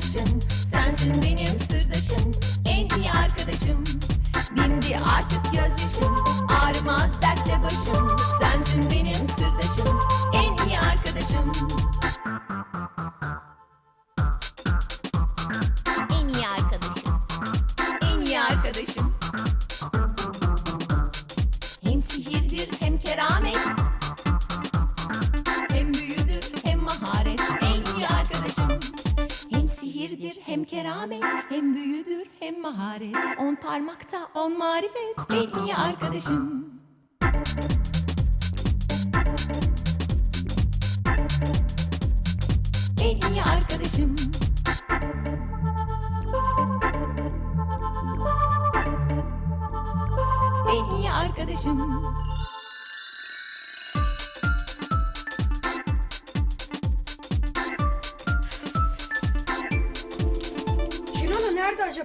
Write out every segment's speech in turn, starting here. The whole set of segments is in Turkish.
arkadaşım. Sensin benim sırdaşım En iyi arkadaşım. Dindi artık gözyaşım Ağrımaz dertle başım. Sensin benim sırdaşım hem keramet hem büyüdür hem maharet. On parmakta on marifet en iyi arkadaşım. En iyi arkadaşım. En iyi arkadaşım.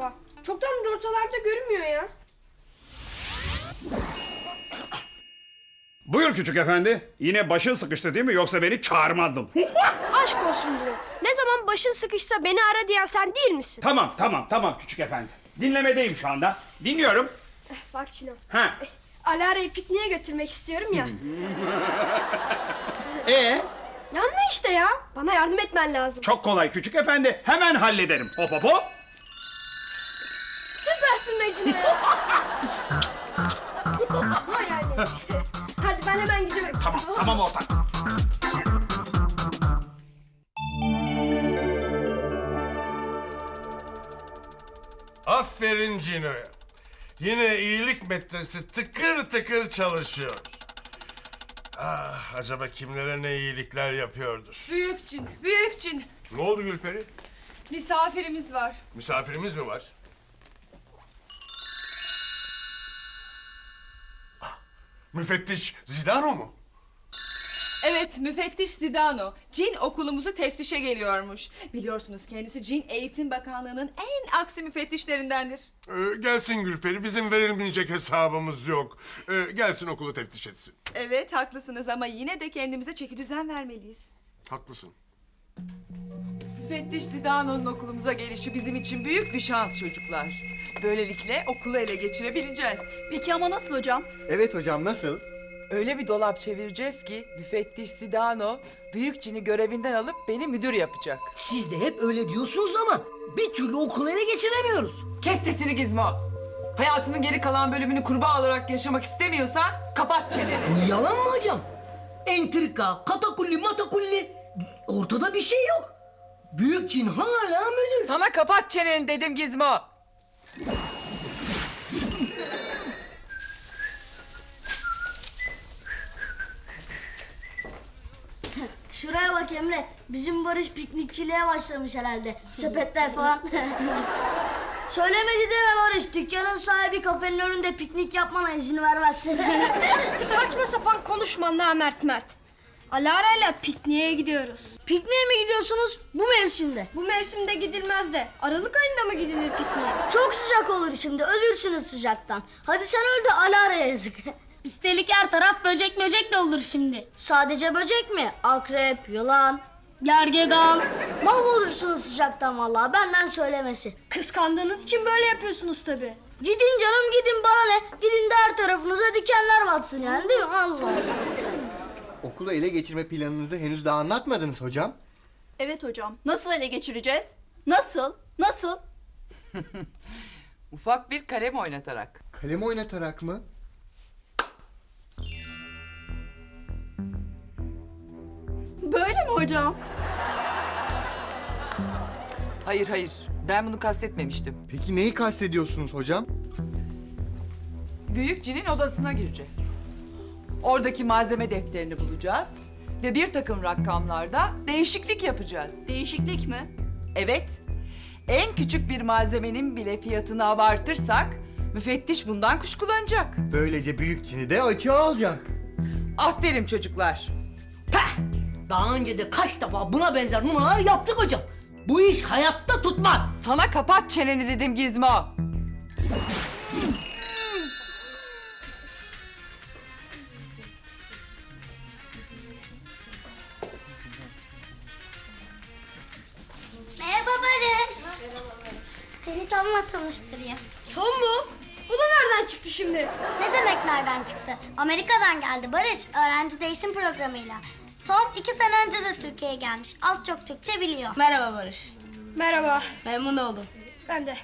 Acaba? Çoktandır ortalarda görünmüyor ya. Buyur küçük efendi. Yine başın sıkıştı değil mi yoksa beni çağırmazdın. Aşk olsun Cino. Ne zaman başın sıkışsa beni ara diyen sen değil misin? tamam tamam tamam küçük efendi. Dinlemedeyim şu anda. Dinliyorum. Bak Cino. Ha. Alara'yı pikniğe götürmek istiyorum ya. Ee? Yanlı işte ya. Bana yardım etmen lazım. Çok kolay küçük efendi. Hemen hallederim. Hop hop hop. Yani. Hadi ben hemen gidiyorum. Tamam tamam ortak. Aferin Cino'ya. Yine iyilik metresi tıkır tıkır çalışıyor. Ah, acaba kimlere ne iyilikler yapıyordur? Büyük cin, büyük cin. Ne oldu Gülperi? Misafirimiz var. Misafirimiz mi var? Müfettiş Zidano mu? Evet, müfettiş Zidano. Cin okulumuzu teftişe geliyormuş. Biliyorsunuz kendisi Cin Eğitim Bakanlığı'nın en aksi müfettişlerindendir. Ee, gelsin Gülperi, bizim verilmeyecek hesabımız yok. Ee, gelsin okulu teftiş etsin. Evet, haklısınız ama yine de kendimize çeki düzen vermeliyiz. Haklısın. Müfettiş Zidano'nun okulumuza gelişi bizim için büyük bir şans çocuklar. Böylelikle okulu ele geçirebileceğiz. Peki ama nasıl hocam? Evet hocam nasıl? Öyle bir dolap çevireceğiz ki müfettiş Zidano büyük cini görevinden alıp beni müdür yapacak. Siz de hep öyle diyorsunuz ama bir türlü okulu ele geçiremiyoruz. Kes sesini Gizmo. Hayatının geri kalan bölümünü kurbağa olarak yaşamak istemiyorsan kapat çeneni. Yalan mı hocam? Entrika, katakulli, matakulli. Ortada bir şey yok. Büyük cin hala müdür. Sana kapat çeneni dedim Gizmo. Şuraya bak Emre. Bizim Barış piknikçiliğe başlamış herhalde. Sepetler falan. Söylemedi deme Barış. Dükkanın sahibi kafenin önünde piknik yapmana izin vermez. Saçma sapan konuşma Mert Mert. Alara ile pikniğe gidiyoruz. Pikniğe mi gidiyorsunuz bu mevsimde? Bu mevsimde gidilmez de Aralık ayında mı gidilir pikniğe? Çok sıcak olur şimdi. Ölürsünüz sıcaktan. Hadi sen öl de Alara'ya yazık. Üstelik her taraf böcek möcek de olur şimdi. Sadece böcek mi? Akrep, yılan. Gergedan. Mahvolursunuz sıcaktan vallahi. Benden söylemesi. Kıskandığınız için böyle yapıyorsunuz tabii. Gidin canım gidin bana ne? Gidin de her tarafınıza dikenler batsın yani değil mi? Allah. Okulu ele geçirme planınızı henüz daha anlatmadınız hocam. Evet hocam. Nasıl ele geçireceğiz? Nasıl? Nasıl? Ufak bir kalem oynatarak. Kalem oynatarak mı? Böyle mi hocam? Hayır hayır ben bunu kastetmemiştim. Peki neyi kastediyorsunuz hocam? Büyük cinin odasına gireceğiz. Oradaki malzeme defterini bulacağız. Ve bir takım rakamlarda değişiklik yapacağız. Değişiklik mi? Evet. En küçük bir malzemenin bile fiyatını abartırsak müfettiş bundan kuşkulanacak. Böylece büyük cini de açığa alacak. Aferin çocuklar. Daha önce de kaç defa buna benzer numaralar yaptık hocam. Bu iş hayatta tutmaz. Sana kapat çeneni dedim Gizmo. Tom'la tanıştırayım. Tom mu? Bu da nereden çıktı şimdi? Ne demek nereden çıktı? Amerika'dan geldi Barış. Öğrenci değişim programıyla. Tom iki sene önce de Türkiye'ye gelmiş. Az çok Türkçe biliyor. Merhaba Barış. Merhaba. Memnun oldum. Ben de.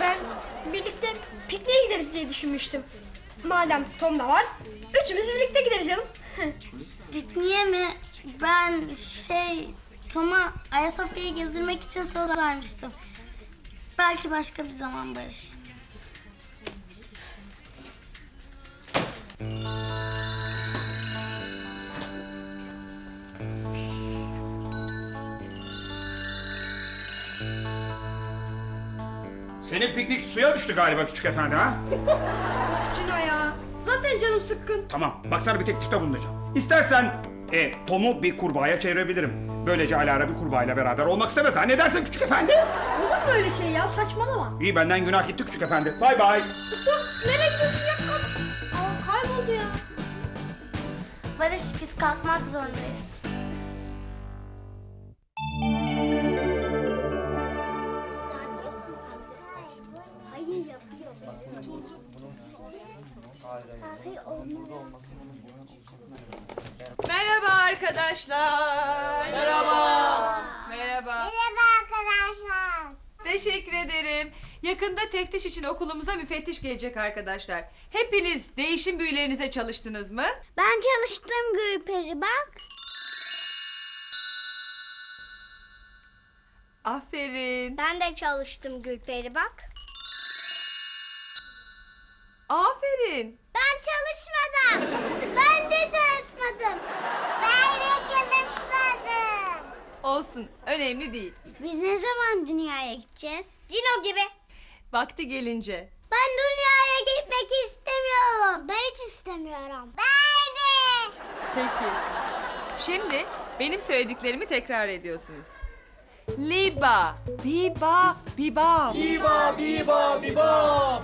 Ben birlikte pikniğe gideriz diye düşünmüştüm. Madem Tom da var, üçümüz birlikte gideriz canım. Pikniğe mi? Ben şey Tom'a Ayasofya'yı gezdirmek için söz vermiştim. Belki başka bir zaman Barış. Senin piknik suya düştü galiba küçük efendi ha? Of Cino ya. Zaten canım sıkkın. Tamam bak sana bir teklifte bulunacağım. İstersen e, Tom'u bir kurbağaya çevirebilirim. Böylece Alara bir kurbağayla beraber olmak istemez ha. Ne dersin küçük efendi? Olur mu öyle şey ya? Saçmalama. İyi benden günah gitti küçük efendi. Bay bay. Dur, nereye gidiyorsun ya? Aa, kayboldu ya. Barış biz kalkmak zorundayız. Arkadaşlar. Merhaba. Merhaba. Merhaba arkadaşlar. Teşekkür ederim. Yakında teftiş için okulumuza müfettiş gelecek arkadaşlar. Hepiniz değişim büyülerinize çalıştınız mı? Ben çalıştım Gülperi bak. Aferin. Ben de çalıştım Gülperi bak. Aferin. Ben çalışmadım. Ben de çalışmadım. Olsun. Önemli değil. Biz ne zaman dünyaya gideceğiz? Cino gibi. Vakti gelince. Ben dünyaya gitmek istemiyorum. Ben hiç istemiyorum. Ben de. Peki. Şimdi benim söylediklerimi tekrar ediyorsunuz. Liba, biba, bibab. Liba, biba, bibab.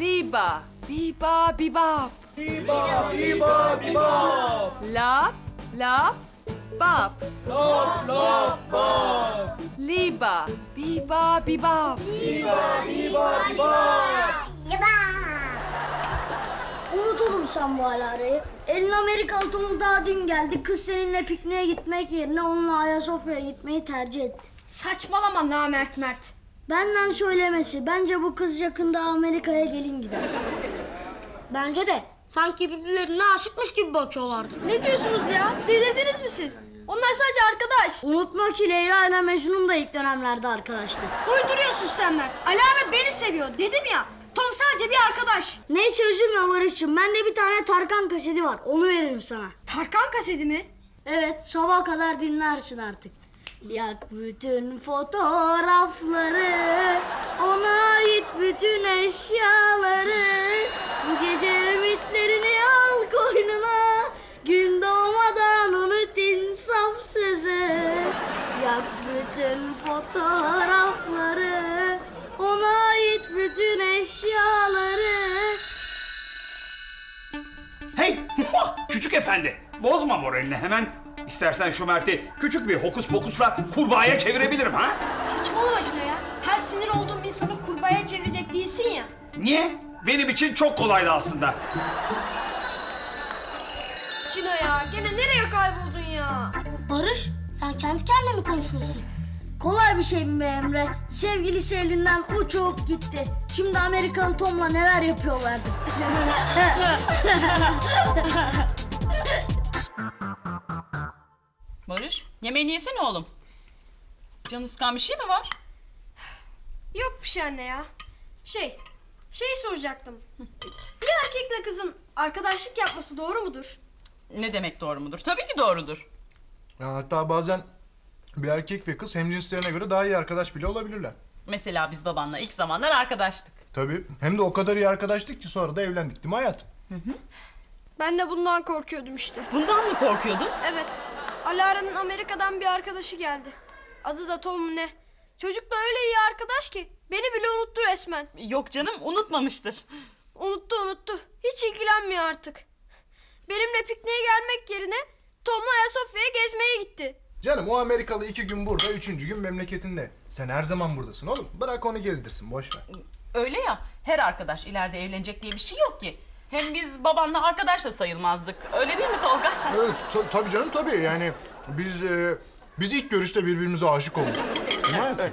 Liba, biba, bibab. Liba, biba, bibab. Lap, lap, bab. Lap, lap, bab. Liba, biba, bibab. Unut oğlum sen bu alarayı. Elin Amerikalı Tom'u daha dün geldi. Kız seninle pikniğe gitmek yerine onunla Ayasofya'ya gitmeyi tercih etti. Saçmalama namert mert. Benden söylemesi. Bence bu kız yakında Amerika'ya gelin gider. Bence de sanki birbirlerine aşıkmış gibi bakıyorlardı. Ne diyorsunuz ya? Delirdiniz mi siz? Onlar sadece arkadaş. Unutma ki Leyla ile Mecnun da ilk dönemlerde arkadaştı. Uyduruyorsun sen Mert. Alara beni seviyor dedim ya. Tom sadece bir arkadaş. Neyse üzülme Barış'cığım. Bende bir tane Tarkan kaseti var. Onu veririm sana. Tarkan kaseti mi? Evet sabaha kadar dinlersin artık. Yak bütün fotoğrafları Ona ait bütün eşyaları Bu gece bütün fotoğrafları Ona ait bütün eşyaları Hey küçük efendi. Bozma moralini hemen. İstersen şu Mert'i küçük bir hokus pokusla kurbağaya çevirebilirim ha? Saçmalama Cino ya. Her sinir olduğum insanı kurbağaya çevirecek değilsin ya. Niye? Benim için çok kolaydı aslında. Cino ya gene nereye kayboldun ya? Barış sen kendi kendine mi konuşuyorsun? Kolay bir şey mi be Emre? Sevgilisi elinden uçup gitti. Şimdi Amerikalı Tom'la neler yapıyorlardı. Barış, yemeğini yesene oğlum. Canı sıkan bir şey mi var? Yok bir şey anne ya. Şey, şey soracaktım. Bir erkekle kızın arkadaşlık yapması doğru mudur? Ne demek doğru mudur? Tabii ki doğrudur. Ya hatta bazen bir erkek ve kız hemcinslerine göre daha iyi arkadaş bile olabilirler. Mesela biz babanla ilk zamanlar arkadaştık. Tabii. Hem de o kadar iyi arkadaştık ki sonra da evlendik değil mi hayat? Ben de bundan korkuyordum işte. Bundan mı korkuyordun? Evet. Alara'nın Amerika'dan bir arkadaşı geldi. Adı da Tom mu ne? Çocukla öyle iyi arkadaş ki beni bile unuttu resmen. Yok canım, unutmamıştır. Unuttu unuttu. Hiç ilgilenmiyor artık. Benimle pikniğe gelmek yerine Tom'la Ayasofya'ya gezmeye gitti. Canım o Amerikalı iki gün burada, üçüncü gün memleketinde. Sen her zaman buradasın oğlum. Bırak onu gezdirsin, boş ver. Öyle ya her arkadaş ileride evlenecek diye bir şey yok ki. Hem biz babanla arkadaş da sayılmazdık. Öyle değil mi Tolga? Evet, ta- tabii canım tabii. Yani biz e, biz ilk görüşte birbirimize aşık olmuştuk. Değil mi?